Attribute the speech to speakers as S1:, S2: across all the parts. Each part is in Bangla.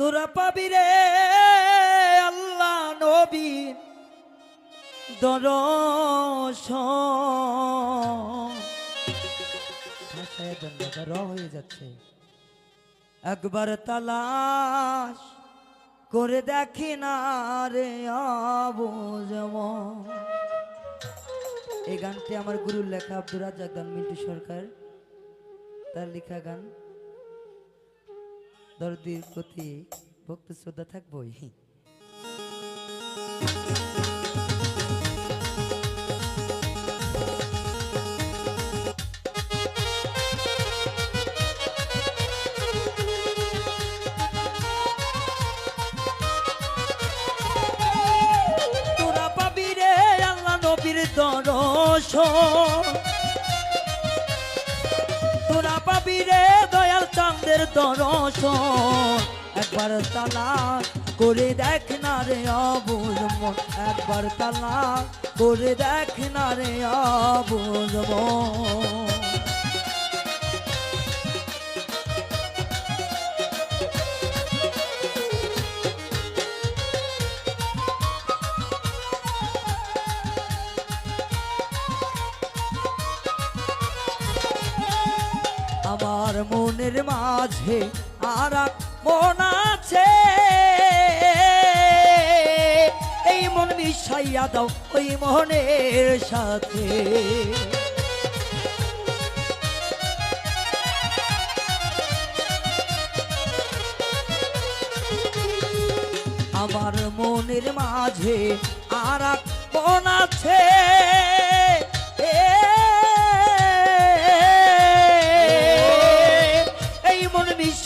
S1: তোরা পাবি রে আল্লাহ নবীর দর্শন ভাষায় র হয়ে যাচ্ছে। একবার তালাশ করে দেখি না রে আবুজম এই গানটি আমার গুরুর লেখা আব্দুর গান, মিন্টু সরকার। তার লেখা গান। দরদির প্রতি ভক্ত শ্রদ্ধা থাকবই। তোরা পাবি রে চাঁদের দর্শন। একবার তালা করে দেখ না রে অবুজ মন। একবার তালা করে দেখ না রে অবুজ আমার মনের মাঝে আর মন আছে। এই মন মিশাইয়া দাও ওই মনের সাথে। আমার মনের মাঝে আর মন আছে।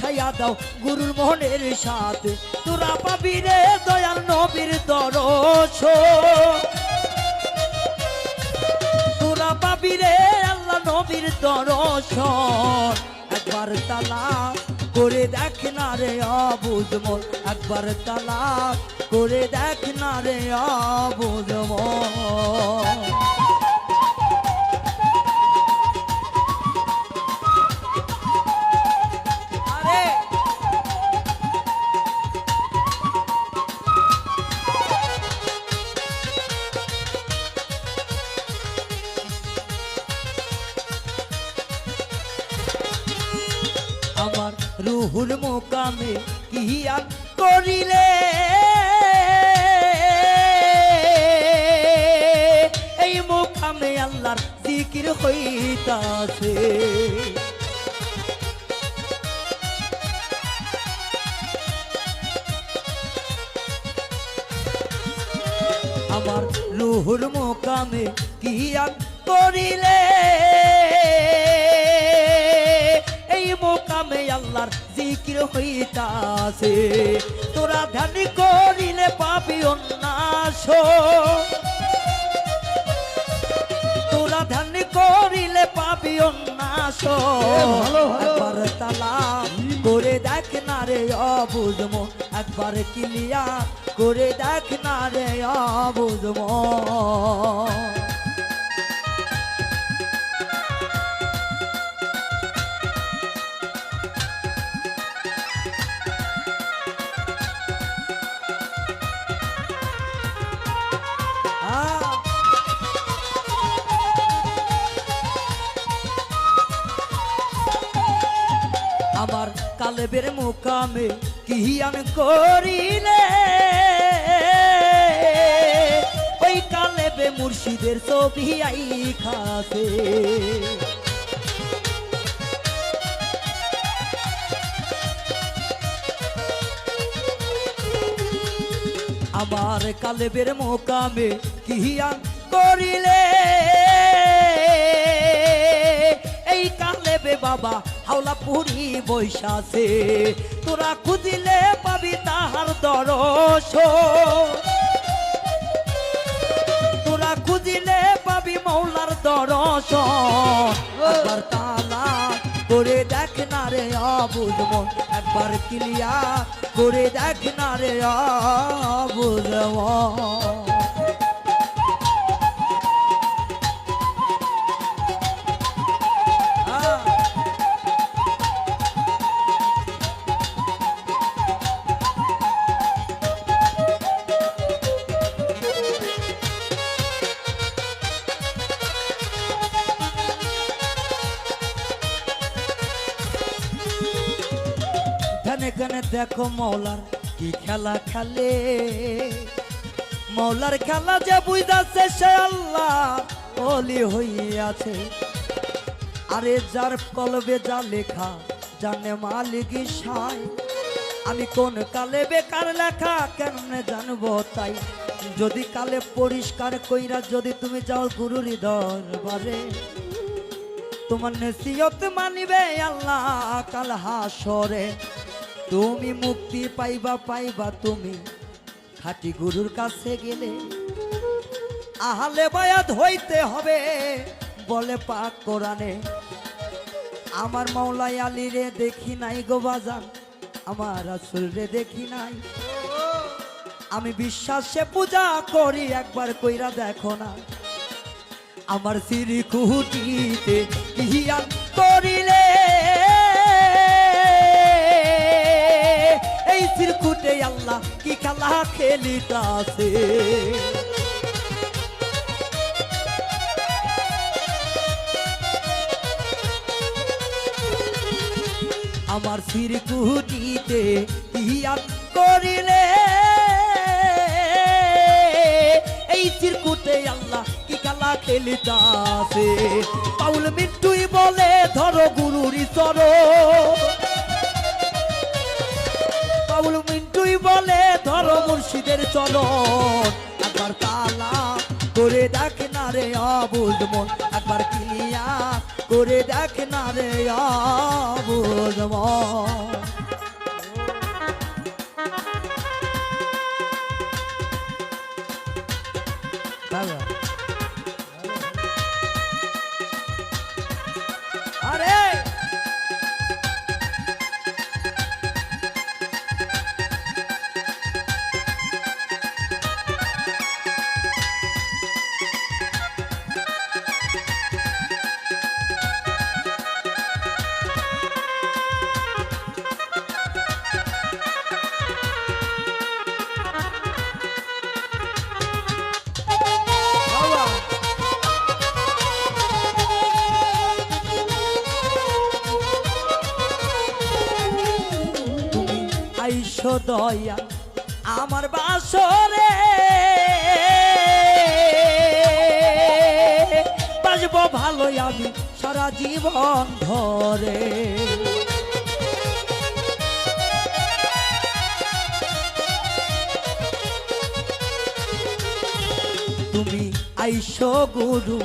S1: মন দাও গুরুর মনের সাথে। তোরা পাবি রে দয়াল নবীর দরস তোরা পাবি রে আল্লাহ নবীর দর্শন একবার তালা করে দেখ না রে অবুজ মন। একবার তালা করে দেখ না রে অবুজ রুহুল মোকামে কি আর করিলে? এই মোকামে আল্লাহর জিকির হইতাছে। আমার রুহুর মোকামে কি আর করিলে? হইতাছে তোরা ধ্যান করিলে পাবি অন্যাস। তোরা ধ্যান করিলে পাবি অন্যাস। একবার তালা করে দেখ না রে অবুঝমো একবার কিলিয়া করে দেখ না রে অবুঝমো কালেবের মোকামে কিয়ান করিলে? ওই কালেবে মুর্শিদের ছবি আই খাসে আমার কালেবের মোকামে কিয়ান করিলে? এই কালেবে বাবা হাওলা পুরি বৈশাছে তোরা খুদিলে পাবি তাহার দরস তোরা খুঁজিলে পাবি মৌলার দরস একবার তালা করে দেখ না রে অবুঝমো একবার ক্লিয়া করে দেখ না রে অবুঝমো কানে কানে দেখো মৌলার কি খেলা খেলে। মৌলার খেলা যে বুঝাচ্ছে সে আল্লাহ অলি হইয়াছে। আরে যার কলবে যা লেখা জানে মালিক সাই। আমি কোন কালে বেকার লেখা কেমনে জানব তাই? যদি কালে পরিষ্কার কইরা যদি তুমি যাও গুরুর দরবারে, তোমার নসিহত মানিবে আল্লাহ কাল হাসরে তুমি মুক্তি পাইবা পাইবা তুমি। খাটি গুরুর কাছে গেলে আহলে বায়াত হইতে হবে, বলে পাক কোরআনে। আমার মাওলাই আলী রে দেখি নাই গো বাজান, আমার রাসুল রে দেখি নাই। আমি বিশ্বাসে পূজা করি, একবার কইরা দেখো না। আমার সিরি কুটিতে হিয়ান সিরকুটে আল্লাহ কি খেলা খেলিতাছে? আমার সিরকুটিতে হিয়ান করিলে, এই চিরকুটে আল্লাহ কি খেলা খেলিতাছে? পাউল মিন্টুই রে মন একবার কিলিয়া করে দেখ না রে অবুজ মন। দয়া আমার বাসরে। বাজবো ভালোই আমি সারা জীবন ধরে। তুমি আইসো গুরু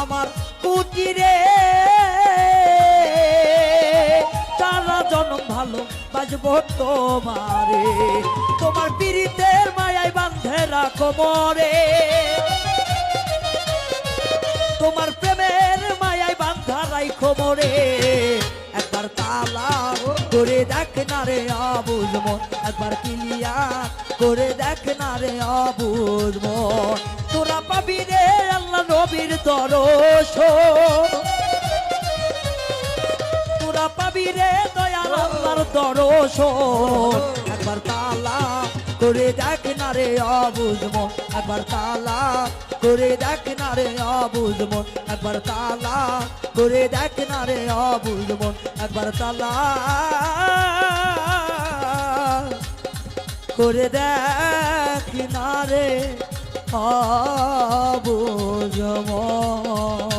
S1: আমার কুটিরে তারা জনম ভালো, বাজবো তোমারে। তোমার পীড়িতের মায়ায় বান্ধে রাখো মরে। তোমার প্রেমের মায়ায় বান্ধা রাইখো মরে। একবার তালা করে দেখ না রে অবুজ মন। একবার কিলিয়া করে দেখ না রে অবুজ মন। তোরা পাবি রে আল্লাহ নবীর দরস পাবি দয়াল আল্লাহর দরস একবার তালা করে দেখ না রে অবুজ মন। একবার তালা করে দেখ না রে অবুজ মন। একবার তালা করে দেখ না রে অবুজ মন। একবার তালা করে দেখ না রে অবুজ মন।